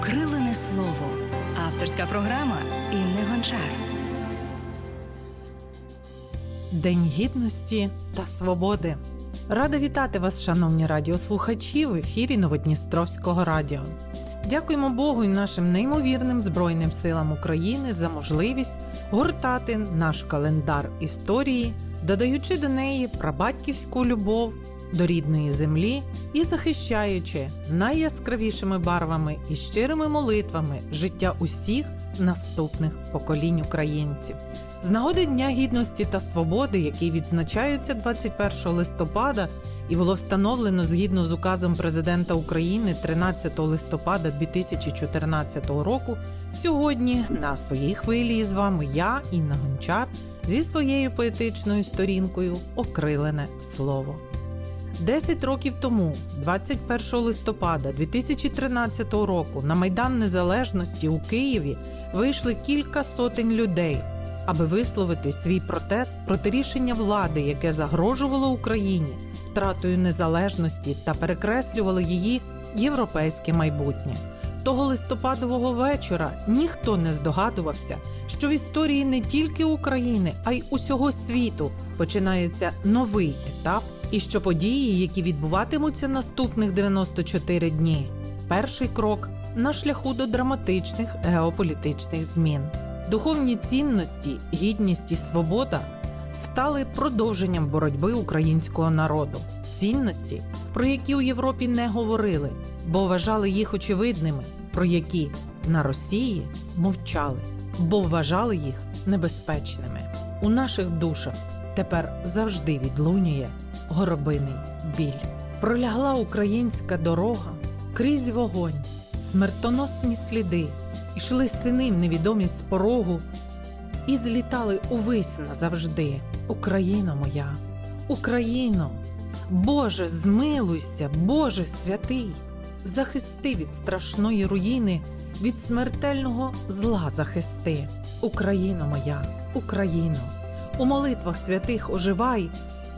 Окрилене слово. Авторська програма Інни Гончар. День гідності та свободи. Рада вітати вас, шановні радіослухачі, в ефірі Новодністровського радіо. Дякуємо Богу і нашим неймовірним Збройним силам України за можливість гортати наш календар історії, додаючи до неї прабатьківську любов до рідної землі і захищаючи найяскравішими барвами і щирими молитвами життя усіх наступних поколінь українців. З нагоди Дня гідності та свободи, який відзначається 21 листопада, і було встановлено згідно з указом президента України 13 листопада 2014 року. Сьогодні на своїй хвилі з вами я, Інна Гончар, зі своєю поетичною сторінкою Окрилене слово. Десять років тому, 21 листопада 2013 року, на Майдан Незалежності у Києві вийшли кілька сотень людей, аби висловити свій протест проти рішення влади, яке загрожувало Україні втратою незалежності та перекреслювало її європейське майбутнє. Того листопадового вечора ніхто не здогадувався, що в історії не тільки України, а й усього світу починається новий етап, і що події, які відбуватимуться наступних 94 дні, перший крок на шляху до драматичних геополітичних змін. Духовні цінності, гідність і свобода стали продовженням боротьби українського народу. Цінності, про які у Європі не говорили, бо вважали їх очевидними, про які на Росії мовчали, бо вважали їх небезпечними. У наших душах тепер завжди відлунює горобиний біль. Пролягла українська дорога крізь вогонь, смертоносні сліди, ішли сини невідомі з порогу і злітали увись назавжди. Україно моя, Україно, Боже, змилуйся, Боже святий, захисти від страшної руїни, від смертельного зла захисти. Україно моя, Україно, у молитвах святих оживай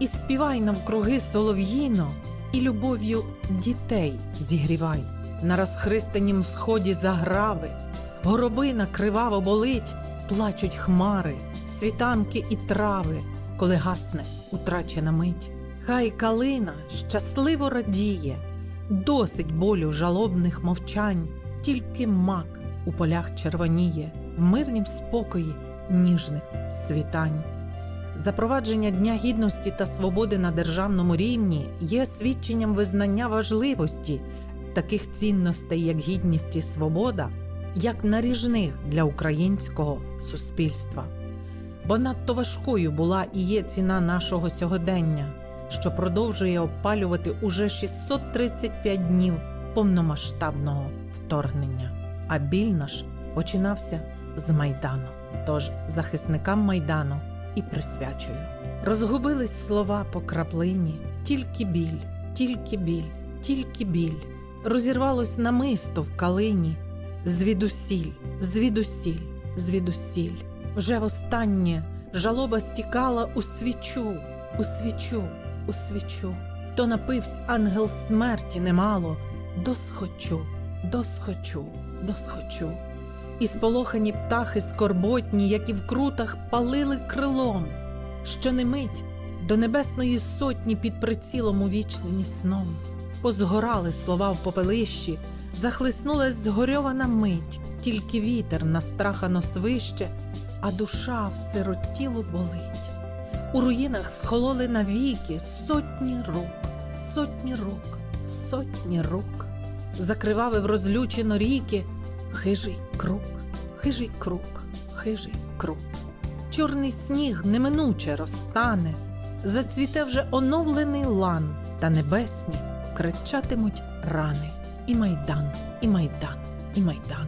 і співай навкруги солов'їно, і любов'ю дітей зігрівай. На розхристанім сході заграви, горобина криваво болить, плачуть хмари, світанки і трави, коли гасне утрачена мить. Хай калина щасливо радіє, досить болю жалобних мовчань, тільки мак у полях червоніє, в мирнім спокої ніжних світань. Запровадження Дня гідності та свободи на державному рівні є свідченням визнання важливості таких цінностей, як гідність і свобода, як наріжних для українського суспільства. Бо надто важкою була і є ціна нашого сьогодення, що продовжує опалювати уже 635 днів повномасштабного вторгнення. А біль наш починався з Майдану. Тож захисникам Майдану і присвячую. Розгубились слова по краплині, тільки біль, тільки біль, тільки біль. Розірвалось намисто в калині, звідусіль, звідусіль, звідусіль. Вже востаннє жалоба стікала у свічу, у свічу, у свічу. То напивсь ангел смерті немало, досхочу, досхочу, досхочу. І сполохані птахи скорботні, як і в крутах, палили крилом, що не мить до небесної сотні під прицілом увічнені сном. Позгорали слова в попелищі, захлиснулась згорьована мить, тільки вітер настрахано свище, а душа в сиротілу болить. У руїнах схололи навіки сотні рук, сотні рук, сотні рук. Закривавив розлючено ріки, хижий круг, хижий круг, хижий круг. Чорний сніг неминуче розтане, зацвіте вже оновлений лан, та небесні кричатимуть рани. І майдан, і майдан, і майдан.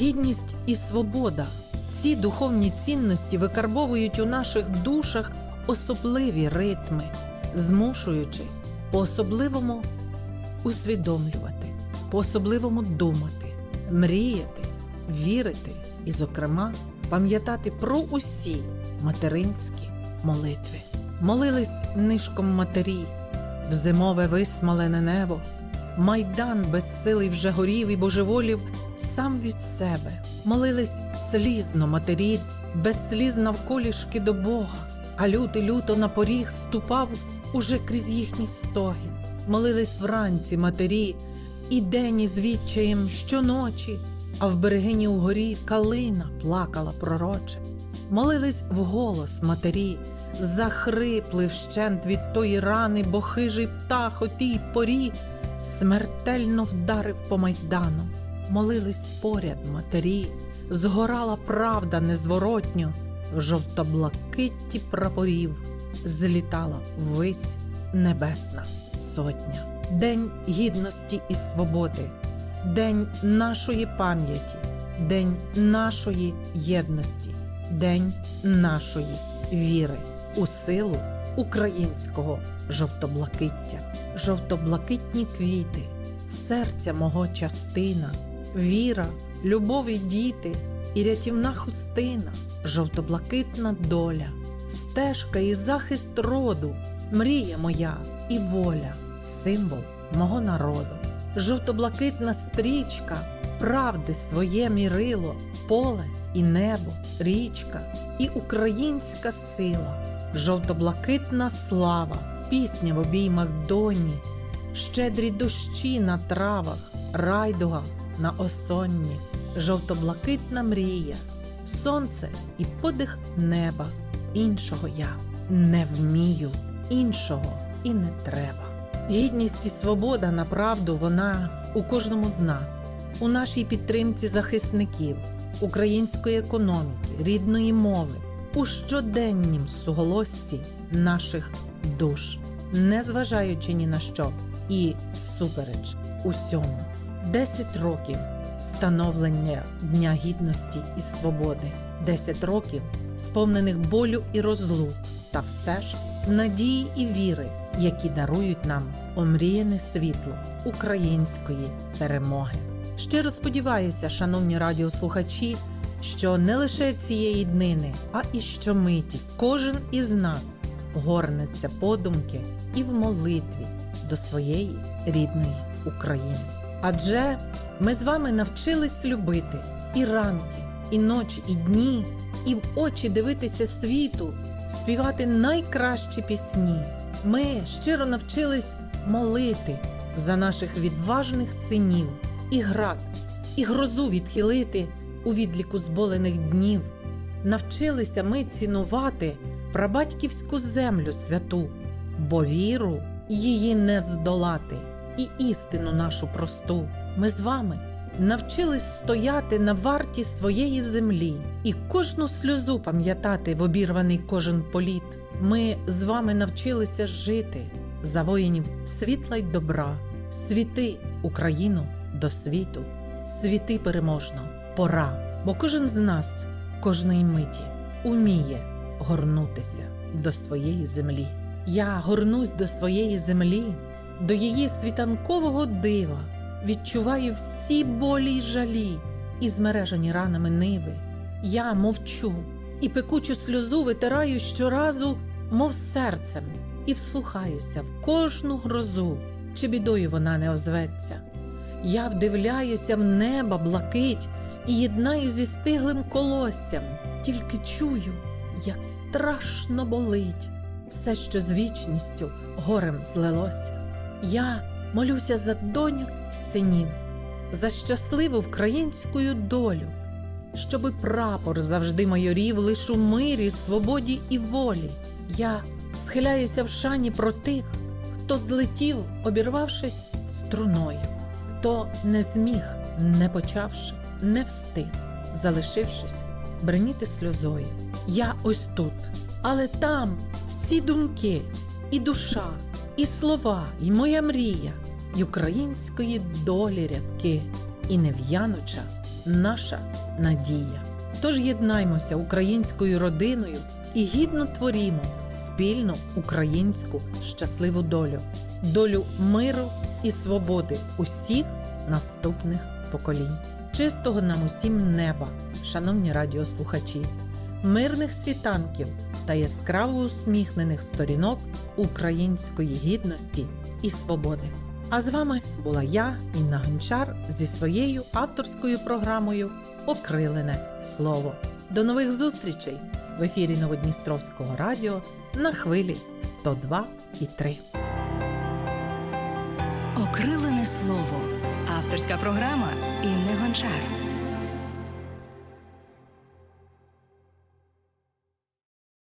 Гідність і свобода. Ці духовні цінності викарбовують у наших душах особливі ритми, змушуючи по-особливому усвідомлювати, по-особливому думати, мріяти, вірити і, зокрема, пам'ятати про усі материнські молитви. Молились нишком матері в зимове висмолене небо, Майдан безсилий вже горів і божеволів сам від себе. Молились слізно матері, безсліз навколішки до Бога, а лютий люто на поріг ступав уже крізь їхній стогін. Молились вранці матері, і день із відчаєм щоночі, а в берегині угорі калина плакала пророче. Молились вголос матері, захрипли вщент від тої рани, бо хижий птах о тій порі смертельно вдарив по майдану. Молились поряд матері, згорала правда незворотньо, в жовто-блакитті прапорів злітала ввись небесна сотня. День гідності і свободи, день нашої пам'яті, день нашої єдності, день нашої віри у силу українського жовто-блакиття, жовто-блакитні квіти, серця мого частина, віра, любов і діти, і рятівна хустина, жовто-блакитна доля, стежка і захист роду, мрія моя і воля, символ мого народу, жовто-блакитна стрічка, правди своє мірило, поле і небо, річка і українська сила, жовто-блакитна слава, пісня в обіймах доні, щедрі дощі на травах, райдуга на осонні, жовто-блакитна мрія, сонце і подих неба. Іншого я не вмію, іншого і не треба. Гідність і свобода на правду вона у кожному з нас, у нашій підтримці захисників, української економіки, рідної мови, у щоденнім суголоссі наших душ, незважаючи ні на що і всупереч усьому. Десять років встановлення Дня гідності і свободи, десять років сповнених болю і розлук, та все ж надії і віри, які дарують нам омріяне світло української перемоги. Щиро сподіваюся, шановні радіослухачі, що не лише цієї днини, а і щомиті кожен із нас горнеться подумки і в молитві до своєї рідної України. Адже ми з вами навчились любити і ранки, і ночі, і дні, і в очі дивитися світу, співати найкращі пісні. Ми щиро навчились молити за наших відважних синів і град, і грозу відхилити у відліку зболених днів. Навчилися ми цінувати прабатьківську землю святу, бо віру її не здолати, і істину нашу просту. Ми з вами навчились стояти на варті своєї землі і кожну сльозу пам'ятати в обірваний кожен політ. Ми з вами навчилися жити за воїнів світла й добра, світи Україну до світу, світи переможно, пора, бо кожен з нас кожної миті уміє горнутися до своєї землі. Я горнусь до своєї землі, до її світанкового дива, відчуваю всі болі й жалі і змережені ранами ниви. Я мовчу і пекучу сльозу витираю щоразу, мов серцем, і вслухаюся в кожну грозу, чи бідою вона не озветься. Я вдивляюся в неба блакить і єднаю зі стиглим колоссям, тільки чую, як страшно болить все, що з вічністю горем злилося. Я молюся за доньок і синів, за щасливу українську долю, щоби прапор завжди майорів лиш у мирі, свободі і волі. Я схиляюся в шані про тих, хто злетів, обірвавшись струною, хто не зміг, не почавши, не встиг, залишившись бреніти сльозою. Я ось тут, але там всі думки, і душа, і слова, і моя мрія, і української долі рядки, і нев'януча наша надія. Тож єднаймося українською родиною і гідно творімо спільну українську щасливу долю, долю миру і свободи усіх наступних поколінь. Чистого нам усім неба, шановні радіослухачі, мирних світанків та яскраво усміхнених сторінок української гідності і свободи. А з вами була я, Інна Гончар, зі своєю авторською програмою Окрилене слово. До нових зустрічей в ефірі Новодністровського радіо на хвилі 102 і 3. Окрилене слово. Авторська програма Інни Гончар.